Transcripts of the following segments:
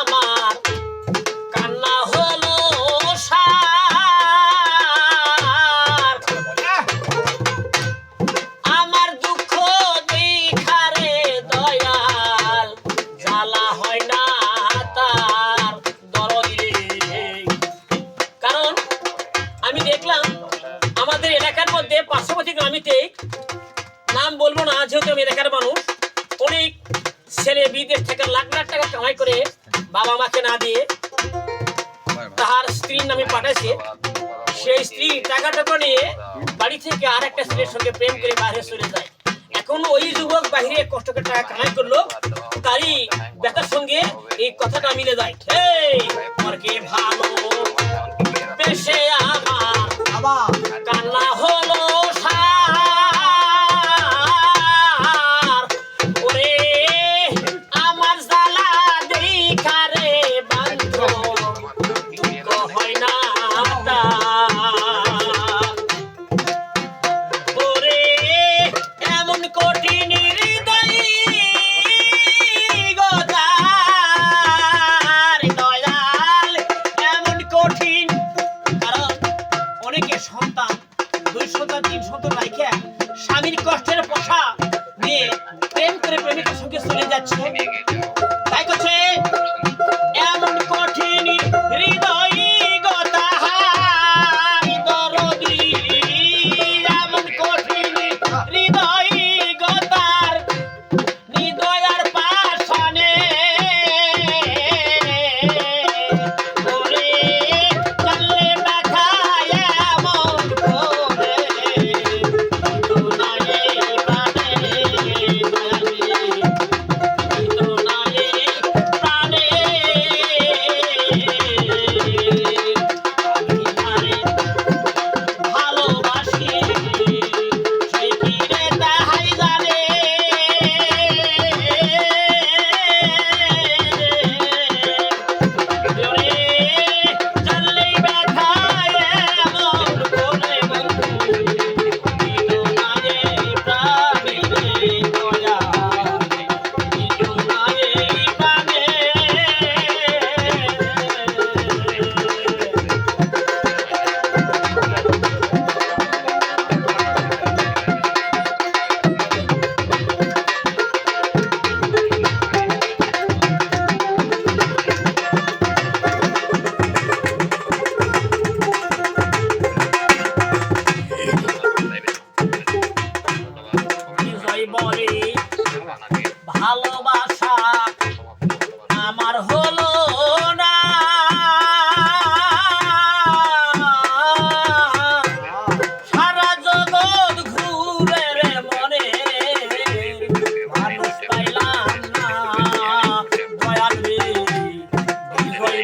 আমার কান্না হলো আমার দয়াল, জ্বালা হয় না তার দরদিলে কারণ আমি দেখলাম আমাদের এলাকার মধ্যে পার্শ্ববর্তী গ্রামিতে, নাম বলব না, যেহেতু আমি এলাকার মানুষ, অনেক ছেলে বিদেশ থেকে লাখ লাখ টাকা কামাই করে বাবা মাকে না দিয়ে তাহার স্ত্রীর নামে পাঠাইছে। সেই স্ত্রী টাকাটাকে নিয়ে বাড়ি থেকে আর একটা ছেলের সঙ্গে প্রেম করে বাইরে চলে যায়। এখন ওই যুবক বাহিরে কষ্ট করে টাকা কামাই করল, তারই ব্যথার সঙ্গে এই কথাটা মিলে যায়। আমার কে ভালো, পেশে আমার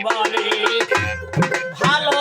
বলে ভালো